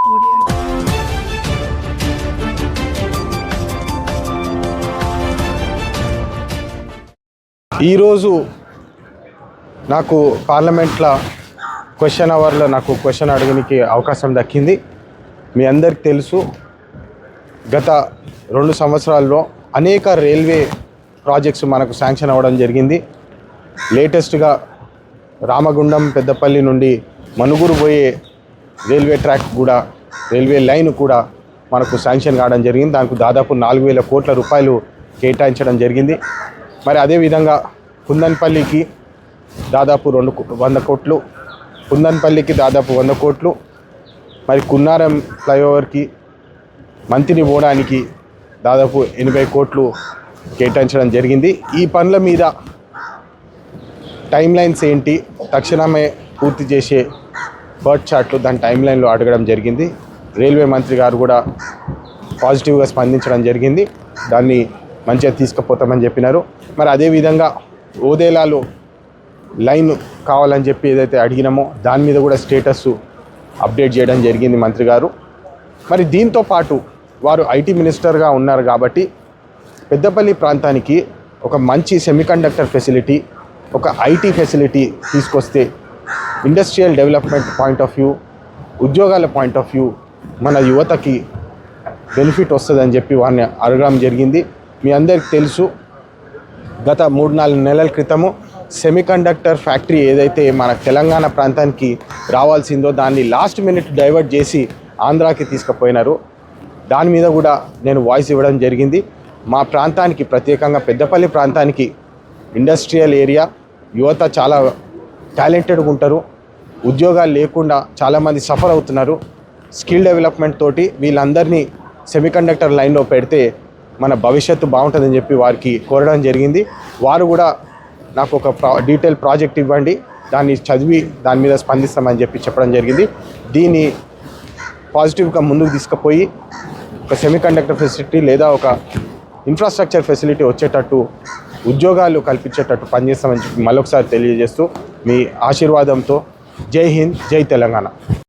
ఈరోజు నాకు పార్లమెంట్లో క్వశ్చన్ అవర్లో నాకు క్వశ్చన్ అడగడానికి అవకాశం దక్కింది. మీ అందరికి తెలుసు గత రెండు సంవత్సరాల్లో అనేక రైల్వే ప్రాజెక్ట్స్ మనకు శాంక్షన్ అవ్వడం జరిగింది. లేటెస్ట్గా రామగుండం పెద్దపల్లి నుండి మనుగురు పోయే రైల్వే ట్రాక్ కూడా రైల్వే లైన్ కూడా మనకు శాంక్షన్ కావడం జరిగింది. దానికి దాదాపు నాలుగు వేల కోట్ల రూపాయలు కేటాయించడం జరిగింది. మరి అదేవిధంగా కుందన్పల్లికి దాదాపు రెండు వంద కోట్లు కుందన్పల్లికి దాదాపు వంద కోట్లు మరి కున్నారం ఫ్లైఓవర్కి మంతిని పోవడానికి దాదాపు ఎనభై కోట్లు కేటాయించడం జరిగింది. ఈ పనుల మీద టైం లైన్స్ ఏంటి? తక్షణమే పూర్తి చేసే బర్డ్ చార్ట్లు దాని టైం లైన్లో అడగడం జరిగింది. రైల్వే మంత్రి గారు కూడా పాజిటివ్గా స్పందించడం జరిగింది. దాన్ని మంచిగా తీసుకుపోతామని చెప్పినారు. మరి అదేవిధంగా ఓదేలాలో లైన్ కావాలని చెప్పి ఏదైతే అడిగినామో దాని మీద కూడా స్టేటస్ అప్డేట్ చేయడం జరిగింది మంత్రి గారు. మరి దీంతో పాటు వారు ఐటీ మినిస్టర్గా ఉన్నారు కాబట్టి పెద్దపల్లి ప్రాంతానికి ఒక మంచి సెమీకండక్టర్ ఫెసిలిటీ ఒక ఐటీ ఫెసిలిటీ తీసుకొస్తే industrial development point of view ఉద్యోగాల పాయింట్ ఆఫ్ వ్యూ మన యువతకి బెనిఫిట్ వస్తుందని చెప్పి వారిని అడగడం జరిగింది. మీ అందరికి తెలుసు గత మూడు నాలుగు నెలల క్రితము సెమీకండక్టర్ ఫ్యాక్టరీ ఏదైతే మన తెలంగాణ ప్రాంతానికి రావాల్సిందో దాన్ని లాస్ట్ మినిట్ డైవర్ట్ చేసి ఆంధ్రాకి తీసుకుపోయినారు. దాని మీద కూడా నేను వాయిస్ ఇవ్వడం జరిగింది. మా ప్రాంతానికి ప్రత్యేకంగా పెద్దపల్లి ప్రాంతానికి ఇండస్ట్రియల్ ఏరియా యువత చాలా టాలెంటెడ్గా ఉంటారు. ఉద్యోగాలు లేకుండా చాలామంది సఫర్ అవుతున్నారు. స్కిల్ డెవలప్మెంట్ తోటి వీళ్ళందరినీ సెమీకండక్టర్ లైన్లో పెడితే మన భవిష్యత్తు బాగుంటుందని చెప్పి వారికి కోరడం జరిగింది. వారు కూడా నాకు ఒక ప్రా డీటెయిల్ ప్రాజెక్ట్ ఇవ్వండి. దాన్ని చదివి దాని మీద స్పందిస్తామని చెప్పి చెప్పడం జరిగింది. దీన్ని పాజిటివ్గా ముందుకు తీసుకుపోయి ఒక సెమీకండక్టర్ ఫెసిలిటీ లేదా ఒక ఇన్ఫ్రాస్ట్రక్చర్ ఫెసిలిటీ వచ్చేటట్టు ఉద్యోగాలు కల్పించేటట్టు పనిచేస్తామని చెప్పి మళ్ళొకసారి తెలియజేస్తూ మీ ఆశీర్వాదంతో. జై హింద్ జై తెలంగాణ.